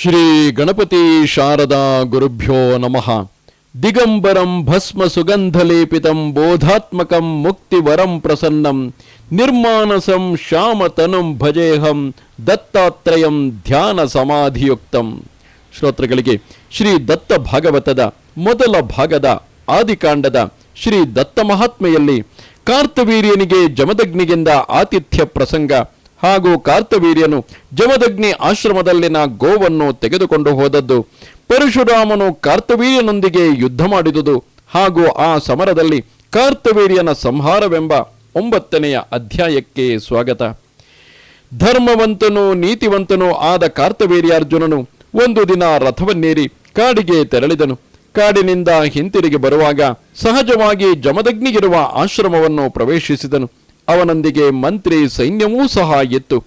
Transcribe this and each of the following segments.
ಶ್ರೀ ಗಣಪತಿ ಶಾರದಾ ಗುರುಭ್ಯೋ ನಮಃ. ದಿಗಂಬರಂ ಭಸ್ಮ ಸುಗಂಧಲೇಪಿತಂ ಬೋಧಾತ್ಮಕಂ ಮುಕ್ತಿವರಂ ಪ್ರಸನ್ನಂ ನಿರ್ಮಾನಸಂ ಶ್ಯಾಮತನಂ ಭಜೇಹಂ ದತ್ತಾತ್ರಯಂ ಧ್ಯಾನ ಸಮಾಧಿಯುಕ್ತಂ. ಶ್ರೋತೃಗಳಿಗೆ ಶ್ರೀ ದತ್ತ ಭಾಗವತದ ಮೊದಲ ಭಾಗದ ಆದಿಕಾಂಡದ ಶ್ರೀ ದತ್ತ ಮಹಾತ್ಮೆಯಲ್ಲಿ ಕಾರ್ತವೀರ್ಯನಿಗೆ ಜಮದಗ್ನಿಗಿಂದ ಆತಿಥ್ಯ ಪ್ರಸಂಗ ಹಾಗೂ ಕಾರ್ತವೀರ್ಯನು ಜಮದಗ್ನಿ ಆಶ್ರಮದಲ್ಲಿನ ಗೋವನ್ನು ತೆಗೆದುಕೊಂಡು ಹೋದದ್ದು. ಪರಶುರಾಮನು ಕಾರ್ತವೀರ್ಯನೊಂದಿಗೆ ಯುದ್ಧ ಮಾಡಿದುದು ಹಾಗೂ ಆ ಸಮರದಲ್ಲಿ ಕಾರ್ತವೀರ್ಯನ ಸಂಹಾರವೆಂಬ ಒಂಬತ್ತನೆಯ ಅಧ್ಯಾಯಕ್ಕೆ ಸ್ವಾಗತ. ಧರ್ಮವಂತನು, ನೀತಿವಂತನು ಆದ ಕಾರ್ತವೀರ್ಯಾರ್ಜುನನು ಒಂದು ದಿನ ರಥವನ್ನೇರಿ ಕಾಡಿಗೆ ತೆರಳಿದನು. ಕಾಡಿನಿಂದ ಹಿಂತಿರುಗಿ ಬರುವಾಗ ಸಹಜವಾಗಿ ಜಮದಗ್ನಿಗಿರುವ ಆಶ್ರಮವನ್ನು ಪ್ರವೇಶಿಸಿದನು. ಅವನೊಂದಿಗೆ ಮಂತ್ರಿ ಸೈನ್ಯವೂ ಸಹ ಇತ್ತು.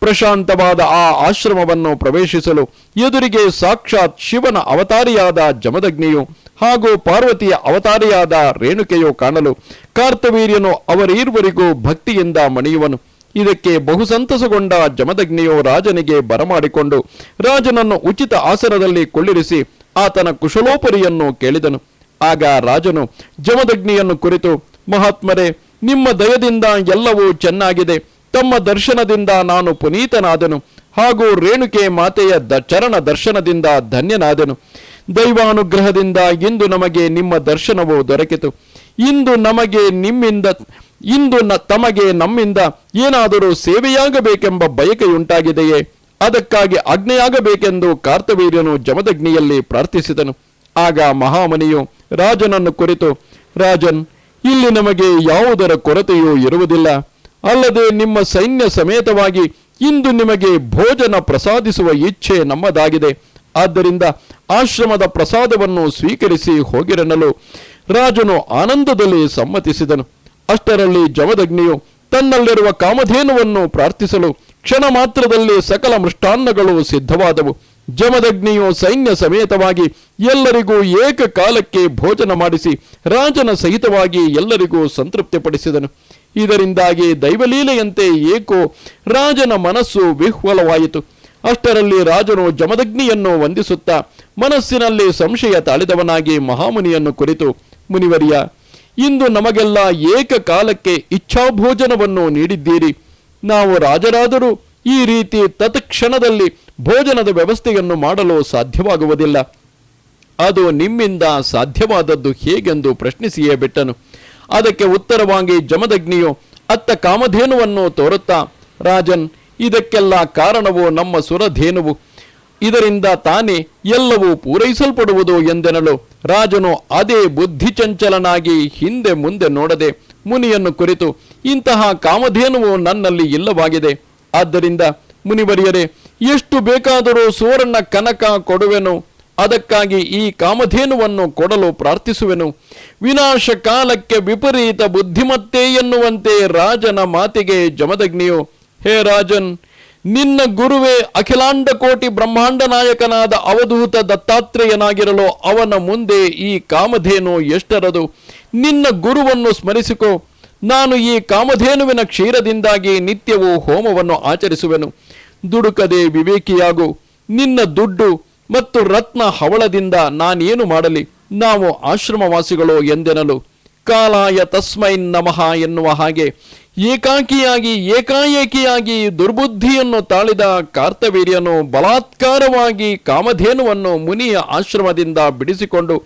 ಪ್ರಶಾಂತವಾದ ಆ ಆಶ್ರಮವನ್ನು ಪ್ರವೇಶಿಸಲು ಎದುರಿಗೆ ಸಾಕ್ಷಾತ್ ಶಿವನ ಅವತಾರಿಯಾದ ಜಮದಗ್ನಿಯು ಹಾಗೂ ಪಾರ್ವತಿಯ ಅವತಾರಿಯಾದ ರೇಣುಕೆಯು ಕಾಣಲು ಕಾರ್ತವೀರ್ಯನು ಅವರೀರ್ವರಿಗೂ ಭಕ್ತಿಯಿಂದ ಮಣಿಯುವನು. ಇದಕ್ಕೆ ಬಹು ಸಂತಸಗೊಂಡ ಜಮದಗ್ನಿಯು ರಾಜನಿಗೆ ಬರಮಾಡಿಕೊಂಡು ರಾಜನನ್ನು ಉಚಿತ ಆಸನದಲ್ಲಿ ಕುಳ್ಳಿರಿಸಿ ಆತನ ಕುಶಲೋಪರಿಯನ್ನು ಕೇಳಿದನು. ಆಗ ರಾಜನು ಜಮದಗ್ನಿಯನ್ನು ಕುರಿತು, ಮಹಾತ್ಮರೇ ನಿಮ್ಮ ದಯದಿಂದ ಎಲ್ಲವೂ ಚೆನ್ನಾಗಿದೆ. ತಮ್ಮ ದರ್ಶನದಿಂದ ನಾನು ಪುನೀತನಾದನು. ಹಾಗೂ ರೇಣುಕೆ ಮಾತೆಯ ದ ಚರಣ ದರ್ಶನದಿಂದ ಧನ್ಯನಾದನು. ದೈವಾನುಗ್ರಹದಿಂದ ಇಂದು ನಮಗೆ ನಿಮ್ಮ ದರ್ಶನವು ದೊರಕಿತು. ಇಂದು ನಮಗೆ ನಿಮ್ಮಿಂದ, ಇಂದು ನ ತಮಗೆ ನಮ್ಮಿಂದ ಏನಾದರೂ ಸೇವೆಯಾಗಬೇಕೆಂಬ ಬಯಕೆಯುಂಟಾಗಿದೆಯೇ? ಅದಕ್ಕಾಗಿ ಆಜ್ಞೆಯಾಗಬೇಕೆಂದು ಕಾರ್ತವೀರ್ಯನು ಜಮದಗ್ನಿಯಲ್ಲಿ ಪ್ರಾರ್ಥಿಸಿದನು. ಆಗ ಮಹಾಮನಿಯು ರಾಜನನ್ನು ಕುರಿತು, ರಾಜನ್ ಇಲ್ಲಿ ನಮಗೆ ಯಾವುದರ ಕೊರತೆಯೂ ಇರುವುದಿಲ್ಲ. ಅಲ್ಲದೆ ನಿಮ್ಮ ಸೈನ್ಯ ಸಮೇತವಾಗಿ ಇಂದು ನಿಮಗೆ ಭೋಜನ ಪ್ರಸಾದಿಸುವ ಇಚ್ಛೆ ನಮ್ಮದಾಗಿದೆ. ಆದ್ದರಿಂದ ಆಶ್ರಮದ ಪ್ರಸಾದವನ್ನು ಸ್ವೀಕರಿಸಿ ಹೋಗಿರನಲು ರಾಜನು ಆನಂದದಲ್ಲಿ ಸಮ್ಮತಿಸಿದನು. ಅಷ್ಟರಲ್ಲಿ ಜಮದಗ್ನಿಯು ತನ್ನಲ್ಲಿರುವ ಕಾಮಧೇನುವನ್ನು ಪ್ರಾರ್ಥಿಸಲು ಕ್ಷಣ ಮಾತ್ರದಲ್ಲಿ ಸಕಲ ಮೃಷ್ಟಾನ್ನಗಳು ಸಿದ್ಧವಾದವು. ಜಮದಗ್ನಿಯು ಸೈನ್ಯ ಸಮೇತವಾಗಿ ಎಲ್ಲರಿಗೂ ಏಕಕಾಲಕ್ಕೆ ಭೋಜನ ಮಾಡಿಸಿ ರಾಜನ ಸಹಿತವಾಗಿ ಎಲ್ಲರಿಗೂ ಸಂತೃಪ್ತಿಪಡಿಸಿದನು. ಇದರಿಂದಾಗಿ ದೈವಲೀಲೆಯಂತೆ ಏಕೋ ರಾಜನ ಮನಸ್ಸು ವಿಹ್ವಲವಾಯಿತು. ಅಷ್ಟರಲ್ಲಿ ರಾಜನು ಜಮದಗ್ನಿಯನ್ನು ವಂದಿಸುತ್ತಾ ಮನಸ್ಸಿನಲ್ಲಿ ಸಂಶಯ ತಾಳಿದವನಾಗಿ ಮಹಾಮುನಿಯನ್ನು ಕುರಿತು, ಮುನಿವರಿಯ, ಇಂದು ನಮಗೆಲ್ಲ ಏಕಕಾಲಕ್ಕೆ ಇಚ್ಛಾಭೋಜನವನ್ನು ನೀಡಿದ್ದೀರಿ. ನಾವು ರಾಜರಾದರೂ ಈ ರೀತಿ ತತ್ಕ್ಷಣದಲ್ಲಿ ಭೋಜನದ ವ್ಯವಸ್ಥೆಯನ್ನು ಮಾಡಲು ಸಾಧ್ಯವಾಗುವುದಿಲ್ಲ. ಅದು ನಿಮ್ಮಿಂದ ಸಾಧ್ಯವಾದದ್ದು ಹೇಗೆಂದು ಪ್ರಶ್ನಿಸಿಯೇ ಬಿಟ್ಟನು. ಅದಕ್ಕೆ ಉತ್ತರವಾಗಿ ಜಮದಗ್ನಿಯು, ಅತ್ತ ಕಾಮಧೇನುವನ್ನು ತೋರುತ್ತಾ ರಾಜನ್, ಇದಕ್ಕೆಲ್ಲ ಕಾರಣವು ನಮ್ಮ ಸುರಧೇನುವು. ಇದರಿಂದ ತಾನೇ ಎಲ್ಲವೂ ಪೂರೈಸಲ್ಪಡುವುದು ಎಂದೆನಲು ರಾಜನು ಅದೇ ಬುದ್ಧಿಚಂಚಲನಾಗಿ ಹಿಂದೆ ಮುಂದೆ ನೋಡದೆ ಮುನಿಯನ್ನು ಕುರಿತು, ಇಂತಹ ಕಾಮಧೇನುವು ನನ್ನಲ್ಲಿ ಇಲ್ಲವಾಗಿದೆ. ಆದ್ದರಿಂದ ಮುನಿವರಿಯರೇ, ಎಷ್ಟು ಬೇಕಾದರೂ ಸುವರ್ಣ ಕನಕ ಕೊಡುವೆನು. ಅದಕ್ಕಾಗಿ ಈ ಕಾಮಧೇನುವನ್ನು ಕೊಡಲು ಪ್ರಾರ್ಥಿಸುವೆನು. ವಿನಾಶ ಕಾಲಕ್ಕೆ ವಿಪರೀತ ಬುದ್ಧಿಮತ್ತೆ ಎನ್ನುವಂತೆ ರಾಜನ ಮಾತಿಗೆ ಜಮದಗ್ನಿಯು, ಹೇ ರಾಜನ್, ನಿನ್ನ ಗುರುವೇ ಅಖಿಲಾಂಡ ಕೋಟಿ ಬ್ರಹ್ಮಾಂಡ ನಾಯಕನಾದ ಅವಧೂತ ದತ್ತಾತ್ರೇಯನಾಗಿರಲು ಅವನ ಮುಂದೆ ಈ ಕಾಮಧೇನು ಎಷ್ಟರದು? ನಿನ್ನ ಗುರುವನ್ನು ಸ್ಮರಿಸಿಕೋ. ನಾನು ಈ ಕಾಮಧೇನುವಿನ ಕ್ಷೀರದಿಂದಾಗಿ ನಿತ್ಯವೂ ಹೋಮವನ್ನು ಆಚರಿಸುವೆನು. ದುಡುಕದೆ ವಿವೇಕಿಯಾಗು. ನಿನ್ನ ದುಡ್ಡು ಮತ್ತು ರತ್ನ ಹವಳದಿಂದ ನಾನೇನು ಮಾಡಲಿ? ನಾವು ಆಶ್ರಮವಾಸಿಗಳು ಎಂದೆನಲು. ಕಾಲಾಯ ತಸ್ಮೈ ನಮಃ ಎನ್ನುವ ಹಾಗೆ ಏಕಾಕಿಯಾಗಿ, ಏಕಾಏಕಿಯಾಗಿ ದುರ್ಬುದ್ಧಿಯನ್ನು ತಾಳಿದ ಕಾರ್ತವೀರ್ಯನು ಬಲಾತ್ಕಾರವಾಗಿ ಕಾಮಧೇನುವನ್ನು ಮುನಿಯ ಆಶ್ರಮದಿಂದ ಬಿಡಿಸಿಕೊಂಡು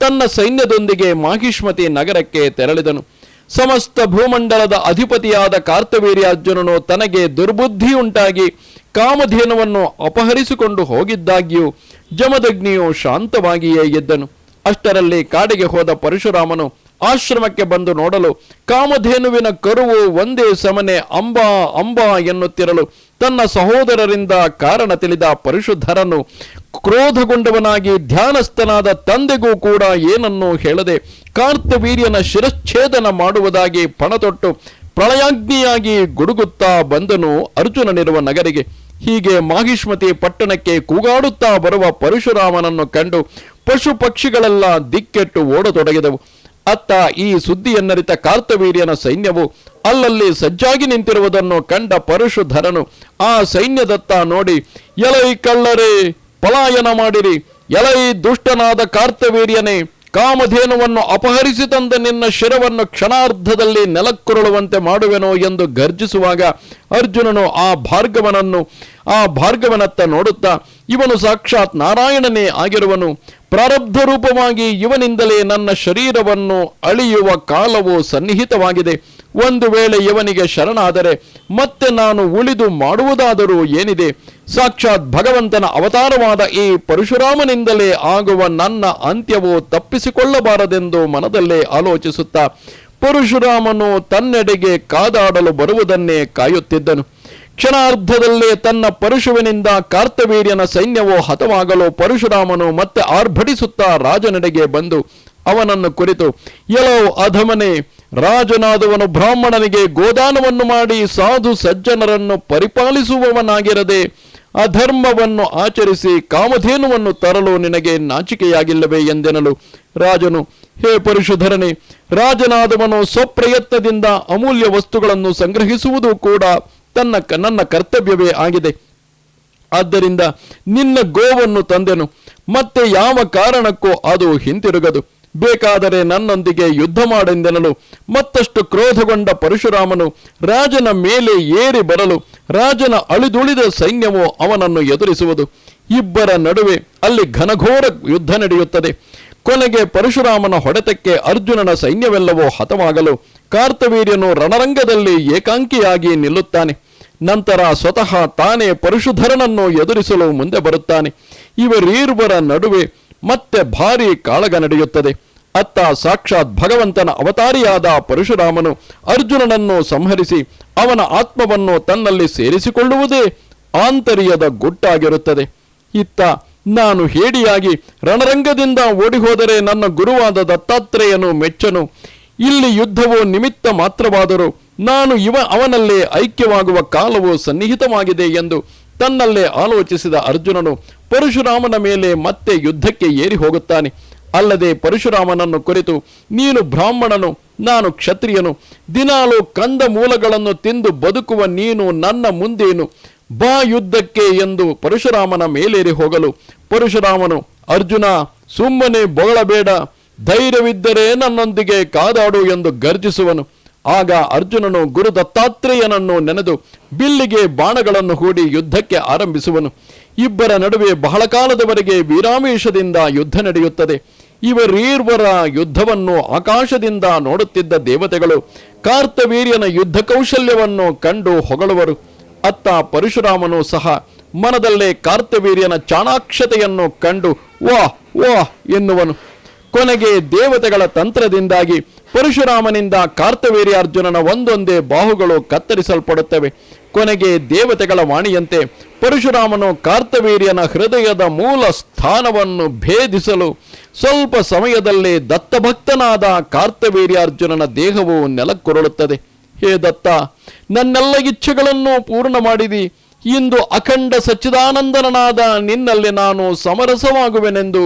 ತನ್ನ ಸೈನ್ಯದೊಂದಿಗೆ ಮಾಹಿಷ್ಮತಿ ನಗರಕ್ಕೆ ತೆರಳಿದನು. ಸಮಸ್ತ ಭೂಮಂಡಲದ ಅಧಿಪತಿಯಾದ ಕಾರ್ತವೀರ್ಯಾರ್ಜುನನು ತನಗೆ ದುರ್ಬುದ್ಧಿಯುಂಟಾಗಿ ಕಾಮಧೇನವನ್ನು ಅಪಹರಿಸಿಕೊಂಡು ಹೋಗಿದ್ದಾಗ್ಯೂ ಜಮದಗ್ನಿಯು ಶಾಂತವಾಗಿಯೇ ಎದ್ದನು. ಅಷ್ಟರಲ್ಲಿ ಕಾಡಿಗೆ ಹೋದ ಪರಶುರಾಮನು ಆಶ್ರಮಕ್ಕೆ ಬಂದು ನೋಡಲು ಕಾಮಧೇನುವಿನ ಕರುವು ಒಂದೇ ಸಮನೆ ಅಂಬಾ ಅಂಬಾ ಎನ್ನುತ್ತಿರಲು ತನ್ನ ಸಹೋದರರಿಂದ ಕಾರಣ ತಿಳಿದ ಪರಿಶುದ್ಧರನ್ನು ಕ್ರೋಧಗೊಂಡವನಾಗಿ ಧ್ಯಾನಸ್ಥನಾದ ತಂದೆಗೂ ಕೂಡ ಏನನ್ನೂ ಹೇಳದೆ ಕಾರ್ತವೀರ್ಯನ ಶಿರಚ್ಛೇದನ ಮಾಡುವುದಾಗಿ ಪಣತೊಟ್ಟು ಪ್ರಳಯಾಗ್ನಿಯಾಗಿ ಗುಡುಗುತ್ತಾ ಬಂದನು ಅರ್ಜುನನಿರುವ ನಗರಿಗೆ. ಹೀಗೆ ಮಾಹಿಷ್ಮತಿ ಪಟ್ಟಣಕ್ಕೆ ಕೂಗಾಡುತ್ತಾ ಬರುವ ಪರಶುರಾಮನನ್ನು ಕಂಡು ಪಶು ಪಕ್ಷಿಗಳೆಲ್ಲ ದಿಕ್ಕೆಟ್ಟು ಓಡತೊಡಗಿದವು. ಅತ್ತ ಈ ಸುದ್ದಿಯನ್ನರಿತ ಕಾರ್ತವೀರ್ಯನ ಸೈನ್ಯವು ಅಲ್ಲಲ್ಲಿ ಸಜ್ಜಾಗಿ ನಿಂತಿರುವುದನ್ನು ಕಂಡ ಪರಶುಧರನು ಆ ಸೈನ್ಯದತ್ತ ನೋಡಿ, ಎಲೈ ಕಳ್ಳರೇ, ಪಲಾಯನ ಮಾಡಿರಿ. ಎಲೈ ದುಷ್ಟನಾದ ಕಾರ್ತವೀರ್ಯನೇ, ಕಾಮಧೇನುವನ್ನು ಅಪಹರಿಸಿ ತಂದ ನಿನ್ನ ಶಿರವನ್ನು ಕ್ಷಣಾರ್ಧದಲ್ಲಿ ನೆಲಕ್ಕುರುಳುವಂತೆ ಮಾಡುವೆನೋ ಎಂದು ಗರ್ಜಿಸುವಾಗ ಅರ್ಜುನನು ಆ ಭಾರ್ಗವನನ್ನು ಆ ಭಾರ್ಗವನತ್ತ ನೋಡುತ್ತಾ ಇವನು ಸಾಕ್ಷಾತ್ ನಾರಾಯಣನೇ ಆಗಿರುವನು. ಪ್ರಾರಬ್ಧ ರೂಪವಾಗಿ ಇವನಿಂದಲೇ ನನ್ನ ಶರೀರವನ್ನು ಅಳಿಯುವ ಕಾಲವು ಸನ್ನಿಹಿತವಾಗಿದೆ. ಒಂದು ವೇಳೆ ಇವನಿಗೆ ಶರಣಾದರೆ ಮತ್ತೆ ನಾನು ಉಳಿದು ಮಾಡುವುದಾದರೂ ಏನಿದೆ? ಸಾಕ್ಷಾತ್ ಭಗವಂತನ ಅವತಾರವಾದ ಈ ಪರಶುರಾಮನಿಂದಲೇ ಆಗುವ ನನ್ನ ಅಂತ್ಯವು ತಪ್ಪಿಸಿಕೊಳ್ಳಬಾರದೆಂದು ಮನದಲ್ಲೇ ಆಲೋಚಿಸುತ್ತಾ ಪರಶುರಾಮನು ತನ್ನೆಡೆಗೆ ಕಾದಾಡಲು ಬರುವುದನ್ನೇ ಕಾಯುತ್ತಿದ್ದನು. ಕ್ಷಣಾರ್ಧದಲ್ಲೇ ತನ್ನ ಪರಶುವಿನಿಂದ ಕಾರ್ತವೀರ್ಯನ ಸೈನ್ಯವು ಹತವಾಗಲು ಪರಶುರಾಮನು ಮತ್ತೆ ಆರ್ಭಟಿಸುತ್ತಾ ರಾಜನೆಡೆಗೆ ಬಂದು ಅವನನ್ನು ಕುರಿತು ಎಲೋ ಅಧಮನೆ, ರಾಜನಾದವನು ಬ್ರಾಹ್ಮಣನಿಗೆ ಗೋದಾನವನ್ನು ಮಾಡಿ ಸಾಧು ಸಜ್ಜನರನ್ನು ಪರಿಪಾಲಿಸುವವನಾಗಿರದೆ, ಅಧರ್ಮವನ್ನು ಆಚರಿಸಿ ಕಾಮಧೇನುವನ್ನು ತರಲು ನಿನಗೆ ನಾಚಿಕೆಯಾಗಿಲ್ಲವೇ ಎಂದೆನಲು ರಾಜನು, ಹೇ ಪರಶುಧರನೆ, ರಾಜನಾದವನು ಸ್ವಪ್ರಯತ್ನದಿಂದ ಅಮೂಲ್ಯ ವಸ್ತುಗಳನ್ನು ಸಂಗ್ರಹಿಸುವುದು ಕೂಡ ತನ್ನ ನನ್ನ ಕರ್ತವ್ಯವೇ ಆಗಿದೆ. ಆದ್ದರಿಂದ ನಿನ್ನ ಗೋವನ್ನು ತಂದೆನು. ಮತ್ತೆ ಯಾವ ಕಾರಣಕ್ಕೂ ಅದು ಹಿಂತಿರುಗದು. ಬೇಕಾದರೆ ನನ್ನೊಂದಿಗೆ ಯುದ್ಧ ಮಾಡೆಂದೆನಲು. ಮತ್ತಷ್ಟು ಕ್ರೋಧಗೊಂಡ ಪರಶುರಾಮನು ರಾಜನ ಮೇಲೆ ಏರಿ ಬರಲು. ರಾಜನ ಅಳಿದುಳಿದ ಸೈನ್ಯವು ಅವನನ್ನು ಎದುರಿಸುವುದು. ಇಬ್ಬರ ನಡುವೆ ಅಲ್ಲಿ ಘನಘೋರ ಯುದ್ಧ ನಡೆಯುತ್ತದೆ. ಕೊನೆಗೆ ಪರಶುರಾಮನ ಹೊಡೆತಕ್ಕೆ ಅರ್ಜುನನ ಸೈನ್ಯವೆಲ್ಲವೂ ಹತವಾಗಲು. ಕಾರ್ತವೀರ್ಯನು ರಣರಂಗದಲ್ಲಿ ಏಕಾಂಕಿಯಾಗಿ ನಿಲ್ಲುತ್ತಾನೆ. ನಂತರ ಸ್ವತಃ ತಾನೇ ಪರಶುಧರನನ್ನು ಎದುರಿಸಲು ಮುಂದೆ ಬರುತ್ತಾನೆ. ಇವರೀರ್ವರ ನಡುವೆ ಮತ್ತೆ ಭಾರಿ ಕಾಳಗ ನಡೆಯುತ್ತದೆ. ಅತ್ತ ಸಾಕ್ಷಾತ್ ಭಗವಂತನ ಅವತಾರಿಯಾದ ಪರಶುರಾಮನು ಅರ್ಜುನನನ್ನು ಸಂಹರಿಸಿ ಅವನ ಆತ್ಮವನ್ನು ತನ್ನಲ್ಲಿ ಸೇರಿಸಿಕೊಳ್ಳುವುದೇ ಆಂತರ್ಯದ ಗುಟ್ಟಾಗಿರುತ್ತದೆ. ಇತ್ತ ನಾನು ಹೇಡಿಯಾಗಿ ರಣರಂಗದಿಂದ ಓಡಿಹೋದರೆ ನನ್ನ ಗುರುವಾದ ದತ್ತಾತ್ರೇಯನು ಮೆಚ್ಚನು. ಇಲ್ಲಿ ಯುದ್ಧವು ನಿಮಿತ್ತ ಮಾತ್ರವಾದರೂ ನಾನು ಇವ ಅವನಲ್ಲೇ ಐಕ್ಯವಾಗುವ ಕಾಲವು ಸನ್ನಿಹಿತವಾಗಿದೆ ಎಂದು ತನ್ನಲ್ಲೇ ಆಲೋಚಿಸಿದ ಅರ್ಜುನನು ಪರಶುರಾಮನ ಮೇಲೆ ಮತ್ತೆ ಯುದ್ಧಕ್ಕೆ ಏರಿ ಹೋಗುತ್ತಾನೆ. ಅಲ್ಲದೆ ಪರಶುರಾಮನನ್ನು ಕುರಿತು ನೀನು ಬ್ರಾಹ್ಮಣನು, ನಾನು ಕ್ಷತ್ರಿಯನು, ದಿನಾಲು ಕಂದ ಮೂಲಗಳನ್ನು ತಿಂದು ಬದುಕುವ ನೀನು ನನ್ನ ಮುಂದೇನು, ಬಾ ಯುದ್ಧಕ್ಕೆ ಎಂದು ಪರಶುರಾಮನ ಮೇಲೇರಿ ಹೋಗಲು ಪರಶುರಾಮನು, ಅರ್ಜುನ, ಸುಮ್ಮನೆ ಬೊಗಳಬೇಡ ಧೈರ್ಯವಿದ್ದರೆ ನನ್ನೊಂದಿಗೆ ಕಾದಾಡು ಎಂದು ಗರ್ಜಿಸುವನು. ಆಗ ಅರ್ಜುನನು ಗುರು ದತ್ತಾತ್ರೇಯನನ್ನು ನೆನೆದು ಬಿಲ್ಲಿಗೆ ಬಾಣಗಳನ್ನು ಹೂಡಿ ಯುದ್ಧಕ್ಕೆ ಆರಂಭಿಸುವನು. ಇಬ್ಬರ ನಡುವೆ ಬಹಳ ಕಾಲದವರೆಗೆ ವೀರಾವೇಶದಿಂದ ಯುದ್ಧ ನಡೆಯುತ್ತದೆ. ಇವರೀರ್ವರ ಯುದ್ಧವನ್ನು ಆಕಾಶದಿಂದ ನೋಡುತ್ತಿದ್ದ ದೇವತೆಗಳು ಕಾರ್ತವೀರ್ಯನ ಯುದ್ಧ ಕೌಶಲ್ಯವನ್ನು ಕಂಡು ಹೊಗಳುವರು. ಅತ್ತ ಪರಶುರಾಮನು ಸಹ ಮನದಲ್ಲೇ ಕಾರ್ತವೀರ್ಯನ ಚಾಣಾಕ್ಷತೆಯನ್ನು ಕಂಡು ವಾ ವಾ ಎನ್ನುವನು. ಕೊನೆಗೆ ದೇವತೆಗಳ ತಂತ್ರದಿಂದಾಗಿ ಪರಶುರಾಮನಿಂದ ಕಾರ್ತವೀರ್ಯಾರ್ಜುನನ ಒಂದೊಂದೇ ಬಾಹುಗಳು ಕತ್ತರಿಸಲ್ಪಡುತ್ತವೆ. ಕೊನೆಗೆ ದೇವತೆಗಳ ವಾಣಿಯಂತೆ ಪರಶುರಾಮನು ಕಾರ್ತವೀರ್ಯನ ಹೃದಯದ ಮೂಲ ಸ್ಥಾನವನ್ನು ಭೇದಿಸಲು ಸ್ವಲ್ಪ ಸಮಯದಲ್ಲೇ ದತ್ತಭಕ್ತನಾದ ಕಾರ್ತವೀರ್ಯಾರ್ಜುನನ ದೇಹವು ನೆಲಕ್ಕುರುಳುತ್ತದೆ. ಹೇ ದತ್ತ, ನನ್ನೆಲ್ಲ ಇಚ್ಛೆಗಳನ್ನು ಪೂರ್ಣ ಮಾಡಿದಿ. ಇಂದು ಅಖಂಡ ಸಚ್ಚಿದಾನಂದನಾದ ನಿನ್ನಲ್ಲಿ ನಾನು ಸಮರಸವಾಗುವೆನೆಂದು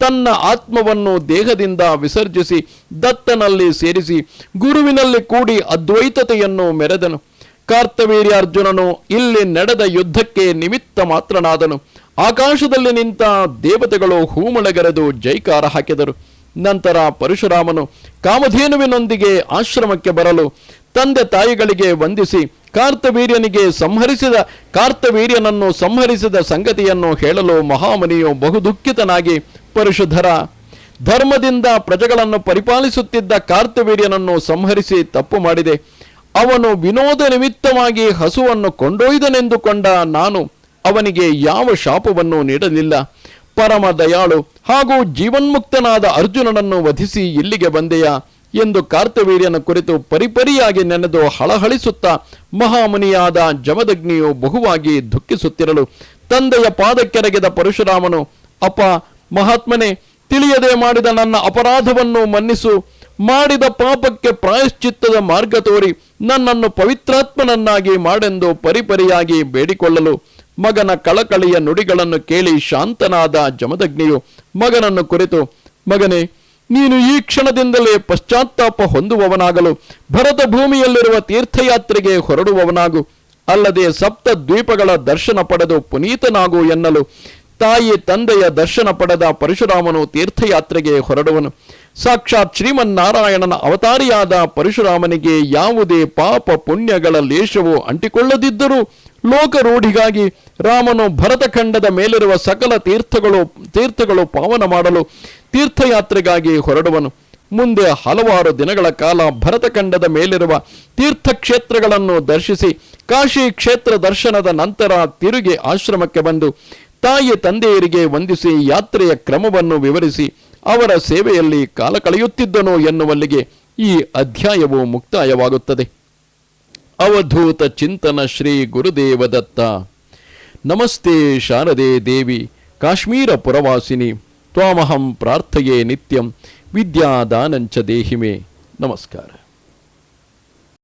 ತನ್ನ ಆತ್ಮವನ್ನು ದೇಹದಿಂದ ವಿಸರ್ಜಿಸಿ ದತ್ತನಲ್ಲಿ ಸೇರಿಸಿ ಗುರುವಿನಲ್ಲಿ ಕೂಡಿ ಅದ್ವೈತತೆಯನ್ನು ಮೆರೆದನು. ಕಾರ್ತವೀರ್ಯಾರ್ಜುನನು ಇಲ್ಲಿ ನಡೆದ ಯುದ್ಧಕ್ಕೆ ನಿಮಿತ್ತ ಮಾತ್ರನಾದನು. ಆಕಾಶದಲ್ಲಿ ನಿಂತ ದೇವತೆಗಳು ಹೂಮಳೆಗರೆದು ಜೈಕಾರ ಹಾಕಿದರು. ನಂತರ ಪರಶುರಾಮನು ಕಾಮಧೇನುವಿನೊಂದಿಗೆ ಆಶ್ರಮಕ್ಕೆ ಬರಲು ತಂದೆ ತಾಯಿಗಳಿಗೆ ವಂದಿಸಿ ಕಾರ್ತವೀರ್ಯನಿಗೆ ಸಂಹರಿಸಿದ ಕಾರ್ತವೀರ್ಯನನ್ನು ಸಂಹರಿಸಿದ ಸಂಗತಿಯನ್ನು ಹೇಳಲು ಮಹಾಮನಿಯು ಬಹು ದುಃಖಿತನಾಗಿ ಪರಶುಧರ ಧರ್ಮದಿಂದ ಪ್ರಜೆಗಳನ್ನು ಪರಿಪಾಲಿಸುತ್ತಿದ್ದ ಕಾರ್ತವೀರ್ಯನನ್ನು ಸಂಹರಿಸಿ ತಪ್ಪು ಮಾಡಿದೆ. ಅವನು ವಿನೋದ ನಿಮಿತ್ತವಾಗಿ ಹಸುವನ್ನು ಕೊಂಡೊಯ್ದನೆಂದುಕೊಂಡ ನಾನು ಅವನಿಗೆ ಯಾವ ಶಾಪವನ್ನು ನೀಡಲಿಲ್ಲ. ಪರಮ ದಯಾಳು ಹಾಗೂ ಜೀವನ್ಮುಕ್ತನಾದ ಅರ್ಜುನನನ್ನು ವಧಿಸಿ ಇಲ್ಲಿಗೆ ಬಂದೆಯ ಎಂದು ಕಾರ್ತವೀರ್ಯನ ಕುರಿತು ಪರಿಪರಿಯಾಗಿ ನೆನೆದು ಹಳಹಳಿಸುತ್ತಾ ಮಹಾಮುನಿಯಾದ ಜಮದಗ್ನಿಯು ಬಹುವಾಗಿ ದುಃಖಿಸುತ್ತಿರಲು ತಂದೆಯ ಪಾದಕ್ಕೆರಗಿದ ಪರಶುರಾಮನು, ಅಪ್ಪ ಮಹಾತ್ಮನೇ, ತಿಳಿಯದೆ ಮಾಡಿದ ನನ್ನ ಅಪರಾಧವನ್ನು ಮನ್ನಿಸು. ಮಾಡಿದ ಪಾಪಕ್ಕೆ ಪ್ರಾಯಶ್ಚಿತ್ತದ ಮಾರ್ಗ ತೋರಿ. ನನ್ನನ್ನು ಪವಿತ್ರಾತ್ಮನನ್ನಾಗಿ ಮಾಡೆಂದು ಪರಿಪರಿಯಾಗಿ ಬೇಡಿಕೊಳ್ಳಲು. ಮಗನ ಕಳಕಳಿಯ ನುಡಿಗಳನ್ನು ಕೇಳಿ ಶಾಂತನಾದ ಜಮದಗ್ನಿಯು ಮಗನನ್ನು ಕುರಿತು, ಮಗನೇ, ನೀನು ಈ ಕ್ಷಣದಿಂದಲೇ ಪಶ್ಚಾತ್ತಾಪ ಹೊಂದುವವನಾಗಲು, ಭರತ ಭೂಮಿಯಲ್ಲಿರುವ ತೀರ್ಥಯಾತ್ರೆಗೆ ಹೊರಡುವವನಾಗು. ಅಲ್ಲದೆ ಸಪ್ತ ದ್ವೀಪಗಳ ದರ್ಶನ ಪಡೆದು ಪುನೀತನಾಗು ಎನ್ನಲು. ತಾಯಿ ತಂದೆಯ ದರ್ಶನ ಪಡೆದ ಪರಶುರಾಮನು ತೀರ್ಥಯಾತ್ರೆಗೆ ಹೊರಡುವನು. ಸಾಕ್ಷಾತ್ ಶ್ರೀಮನ್ನಾರಾಯಣನ ಅವತಾರಿಯಾದ ಪರಶುರಾಮನಿಗೆ ಯಾವುದೇ ಪಾಪ ಪುಣ್ಯಗಳ ಲೇಷವು ಅಂಟಿಕೊಳ್ಳದಿದ್ದರೂ ಲೋಕರೂಢಿಗಾಗಿ ರಾಮನು ಭರತಖಂಡದ ಮೇಲಿರುವ ಸಕಲ ತೀರ್ಥಗಳು ತೀರ್ಥಗಳು ಪಾವನ ಮಾಡಲು ತೀರ್ಥಯಾತ್ರೆಗಾಗಿ ಹೊರಡುವನು. ಮುಂದೆ ಹಲವಾರು ದಿನಗಳ ಕಾಲ ಭರತಖಂಡದ ಮೇಲಿರುವ ತೀರ್ಥಕ್ಷೇತ್ರಗಳನ್ನು ದರ್ಶಿಸಿ, ಕಾಶಿ ಕ್ಷೇತ್ರ ದರ್ಶನದ ನಂತರ ತಿರುಗಿ ಆಶ್ರಮಕ್ಕೆ ಬಂದು ತಾಯಿ ತಂದೆಯರಿಗೆ ವಂದಿಸಿ ಯಾತ್ರೆಯ ಕ್ರಮವನ್ನು ವಿವರಿಸಿ ಅವರ ಸೇವೆಯಲ್ಲಿ ಕಾಲ ಕಳೆಯುತ್ತಿದ್ದನು ಎನ್ನುವಲ್ಲಿಗೆ ಈ ಅಧ್ಯಾಯವು ಮುಕ್ತಾಯವಾಗುತ್ತದೆ. ಅವಧೂತ ಚಿಂತನ ಶ್ರೀ ಗುರುದೇವ ದತ್ತ ನಮಸ್ತೆ ಶಾರದೆ ದೇವಿ, ಕಾಶ್ಮೀರ ಪುರವಾಸಿನಿ, ತ್ವಾಮಹಂ ಪ್ರಾರ್ಥೆಯೇ ನಿತ್ಯಂ, ವಿದ್ಯಾದಾನಂಚ ದೇಹಿಮೆ. ನಮಸ್ಕಾರ.